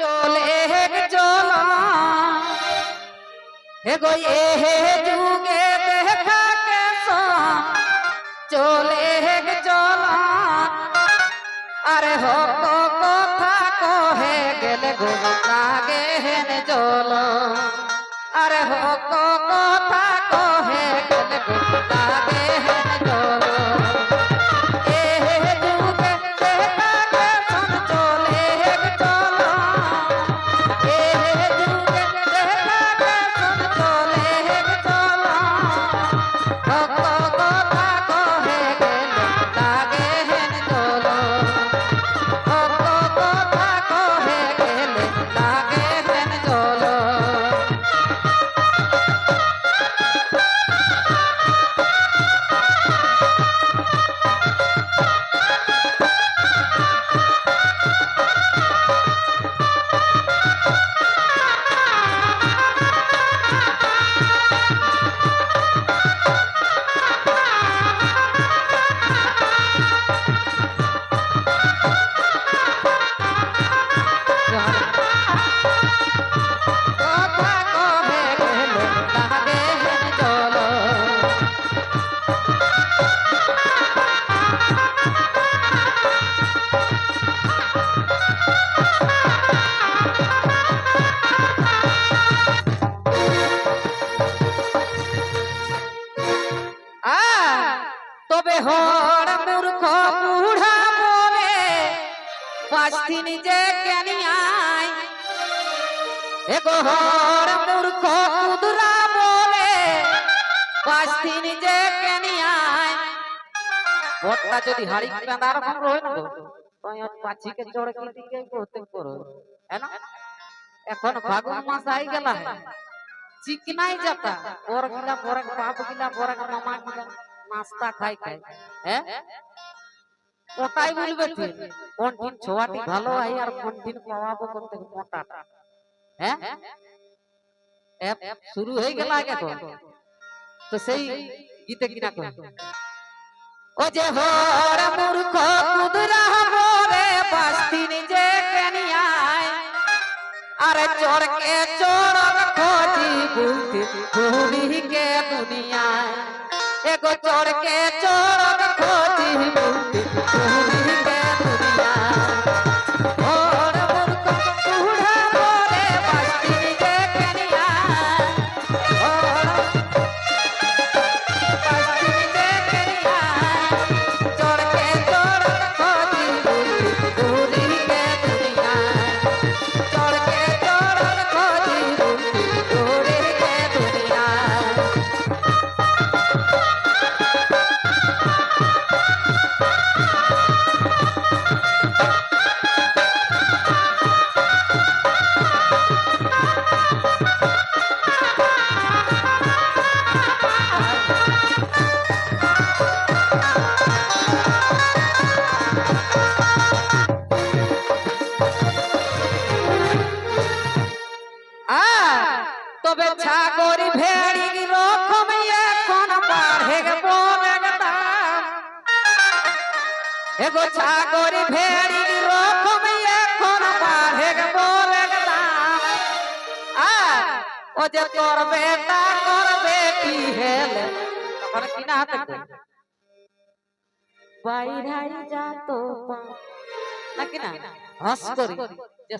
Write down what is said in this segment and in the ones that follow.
চলে চলা গো, এ যুগে দেখা কেসা। চলে চলা আরে হক কথা কহে গেলে গো লাগে হেন চল আরে হক পাঁচ দিন যে জ্ঞানিয়াই এগো হর মূর্খ কুদরা বলে পাঁচ দিন যে জ্ঞানিয়াই ভোটটা যদি হাড়ি কাঁদার রকম রয় না পাছিকে চড়ে কি দিকে করতে করো হ্যাঁ এখন ফাগুন মাস আই গেলা চিকনাই যাতা ওর গিলা পরে বাপ গিলা পরে মামা গিলা নাস্তা খাই খাই। হ্যাঁ ওটাই বলবে তুই কোন দিন ছোয়াটি ভালো আই আর কোন দিন পাওয়াবো করতে মোটা? হ্যাঁ? এপ শুরু হয়ে গেল আগে তো। তো। সেই গীতে কিনা কই ও যে হর মূর্খ কুদরা বলে বাস্তিন যে কেনিয়ায় আরে চোর কে চোর খোঁজি ঘুরি কে দুনিয়ায়। এগো চড়কে কে চোর খোঁজি। বুলতে তবে ছাগরি ভেড়ি রকম এখন বাড়ে বলে দাম এগো ছাগরি ভেড়ি রকম এখন বাড়ে ও যে করবে তা করবে কি হেলে? নাকি না? হস করি। যে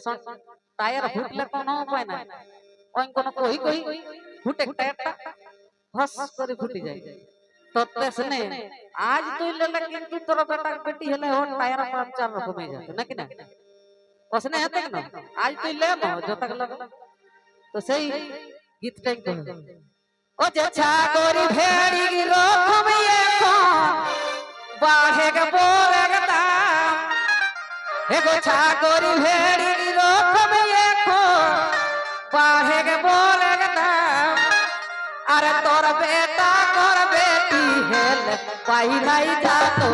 টায়ার ফুটলে কোনো উপায় নাই। ওই কোন কই কই ফুটে টায়ারটা হস করে ফুটি যায়। তো তেসনে আজ তুই লেলে কিন্তু তোর বেটা বেটি হলে ও টায়ার পাঞ্চার রকম যাবে, নাকি না? ওসনে হেতে না আজ তুই লে না যতক লাগে তো সেই গীতটাই কহ ও যে ছাগরি ভেড়ি রকম এখন, বাহে গে বলে গে দাম এগো ছাগরি ভেড়ি রকম এখন বাহে বলে দাম আরে তোর বেটা কর বেটি পাই নাই যা তো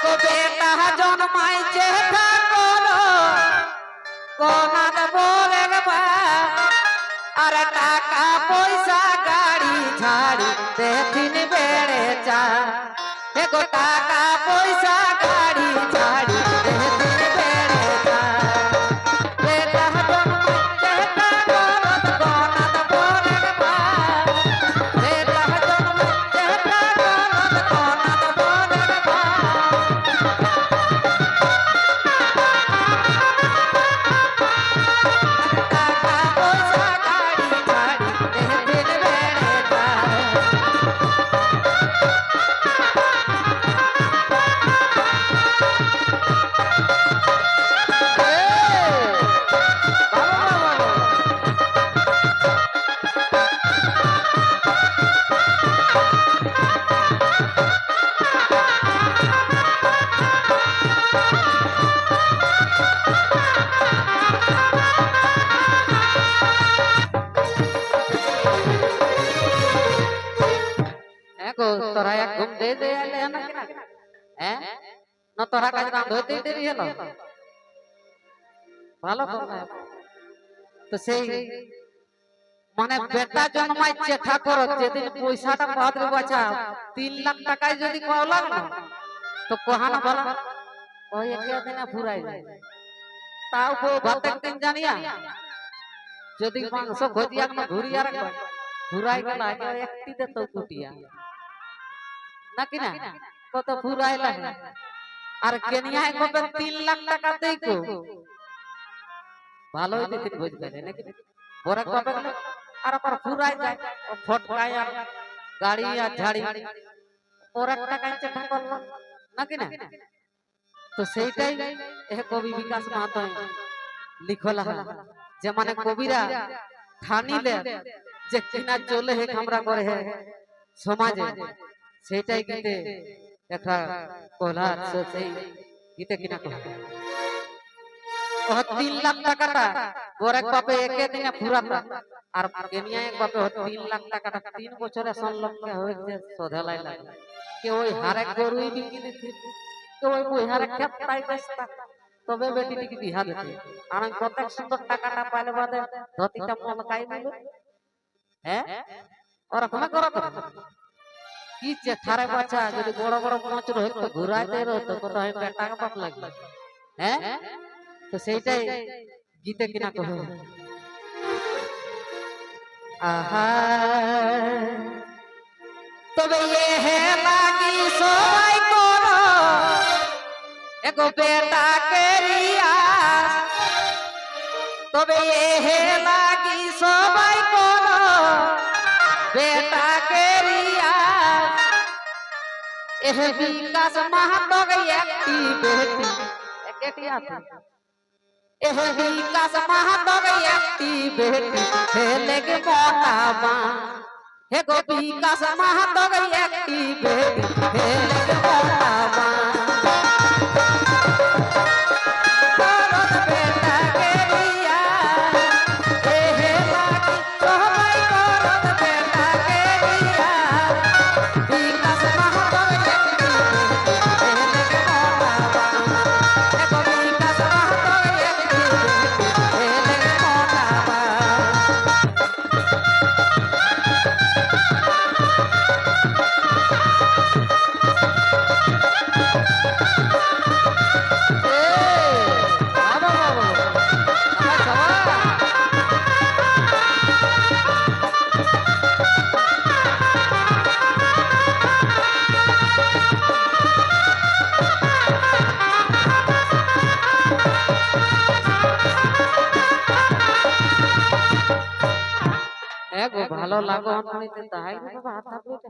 এগো তাহা জন্মাইছে ঠাকুর। গনাদ বরের বাপ আর টাকা পয়সা গাড়ি ছাড়ি দেখিন বেড়ে চা টাকা পয়সা গাড়ি ঝাড়ি ভালো তো সেই মানে বেটা জন্মাইছে ঠাকুর যেদিন পয়সাটা পাওয়াতে বাঁচা তিন লাখ টাকায় যদি পাওলাম না তো কোহানা বলা। ওই একে দিনে ফুরাই যায় তাও বউ ভাতের দিন জানিয়া যদি মাংস খোঁজিয়া না ঘুরিয়া রাখবা ফুরাই গেল আগে একটি দে তো কুটিয়া নাকি না? কত ফুরাই লাগে আর কেনিয়ায় কত তিন লাখ টাকা দেই কো ভালোই দিতে গেলে নাকি? বড় কবে গেলে আর আবার ফুরাই যায় ও ফটকায় আর গাড়ি আর ঝাড়ি ওর একটা নাকি না? তো সেইটাই এ কবি বিকাশ মাহাতো লিখলা। যে মানে কবিরা ঠানিলে যে কিনা চলে হে খামরা করে হে সমাজে সেইটাই গীতে একটা কলা আছে সেই গীতে কিনা কহ ও তিন লাখ টাকাটা। ওর এক বাপে একে দিনে ফুরাতা। আর কেনিয়া এক বাপে ও তিন লাখ টাকাটা তিন বছরে সংলগ্ন হয়েছে সোধেলাই লাগে কে ওই হারে গরুই বিক্রি দিতে কে ওই ওই হারে খেত বেচতা তবে বেটিটিকে বিহা দিতে আর আমি প্রত্যেক সুন্দর টাকাটা পাইলে বাদে ধতিটা মলকাই দিল? হ্যাঁ ওরকম করো কি থারে বাচ্চা যদি বড় বড় পাঁচ রোহিত ঘুরাইতে রহতো, কত হয় টাকা পাপ লাগবে। হ্যাঁ তো সেইটাই গীতে কিনা কহ আহা তবে এ হে লাগি সবাই করো এগো বেটা কেরিয়া তবে এ হে লাগি সবাই করো বেটা কেরিয়া এহ বিকাশ মাহাতক একটি বেটি একটি আছে এহ বিকাশ মাহাতক একটি বেটি ছেলে গে মোটা মা হে গো বিকাশ মাহাতক একটি বেটি ছেলে গে লাগো অনলিতে তাই ভাত থাকবে